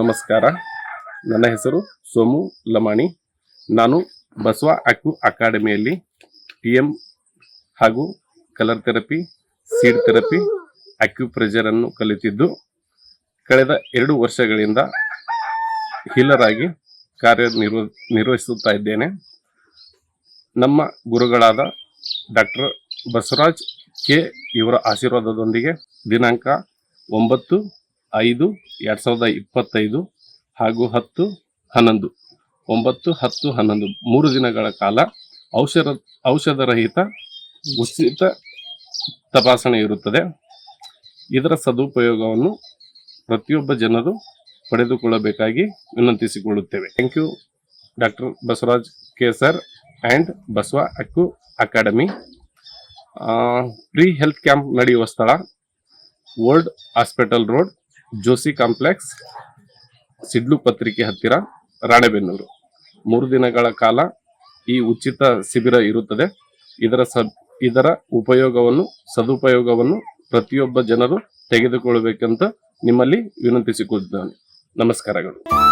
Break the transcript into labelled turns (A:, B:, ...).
A: ನಮಸ್ಕಾರ. ನನ್ನ ಹೆಸರು ಸೋಮು ಲಮಾಣಿ. ನಾನು ಬಸವ ಅಕ್ಕು ಅಕಾಡೆಮಿಯಲ್ಲಿ ಟಿ ಎಂ ಹಾಗೂ ಕಲರ್ ಥೆರಪಿ, ಸೀಡ್ ಥೆರಪಿ ಅನ್ನು ಕಲಿತಿದ್ದು, ಕಳೆದ ಎರಡು ವರ್ಷಗಳಿಂದ ಹೀಲರ್ ಆಗಿ ಕಾರ್ಯನಿರ್ವ, ನಿರ್ವಹಿಸುತ್ತಾ ಇದ್ದೇನೆ. ನಮ್ಮ ಗುರುಗಳಾದ ಡಾಕ್ಟರ್ ಬಸವರಾಜ್ ಕೆ. ಇವರ ಆಶೀರ್ವಾದದೊಂದಿಗೆ ದಿನಾಂಕ ಒಂಬತ್ತು ಐದು, ಎರಡು ಸಾವಿರದ ಇಪ್ಪತ್ತೈದು ಹಾಗೂ ಹತ್ತು, ಹನ್ನೊಂದು. ಒಂಬತ್ತು, ಹತ್ತು, ಹನ್ನೊಂದು. ಮೂರು ದಿನಗಳ ಕಾಲ ಔಷಧ, ಔಷಧರಹಿತ ಉಚಿತ ತಪಾಸಣೆ ಇರುತ್ತದೆ. ಇದರ ಸದುಪಯೋಗವನ್ನು ಪ್ರತಿಯೊಬ್ಬ ಜನರು ಪಡೆದುಕೊಳ್ಳಬೇಕಾಗಿ ವಿನಂತಿಸಿಕೊಳ್ಳುತ್ತೇವೆ. Thank you doctor Basavaraj Kesar and Basava Akku academy free health camp ನಡೆಯುವ ಸ್ಥಳ old hospital road Josi complex, Sidlu ಪತ್ರಿಕೆ ಹತ್ತಿರ, ರಾಣೆಬೆನ್ನೂರು. ಮೂರು ದಿನಗಳ ಕಾಲ ಈ ಉಚಿತ ಶಿಬಿರ ಇರುತ್ತದೆ. ಇದರ ಸ ಇದರ ಉಪಯೋಗವನ್ನು, ಸದುಪಯೋಗವನ್ನು ಪ್ರತಿಯೊಬ್ಬ ಜನರು ತೆಗೆದುಕೊಳ್ಳಬೇಕಂತ ನಿಮ್ಮಲ್ಲಿ ವಿನಂತಿಸಿಕೊಳ್ಳುತ್ತೇನೆ ನಮಸ್ಕಾರಗಳು.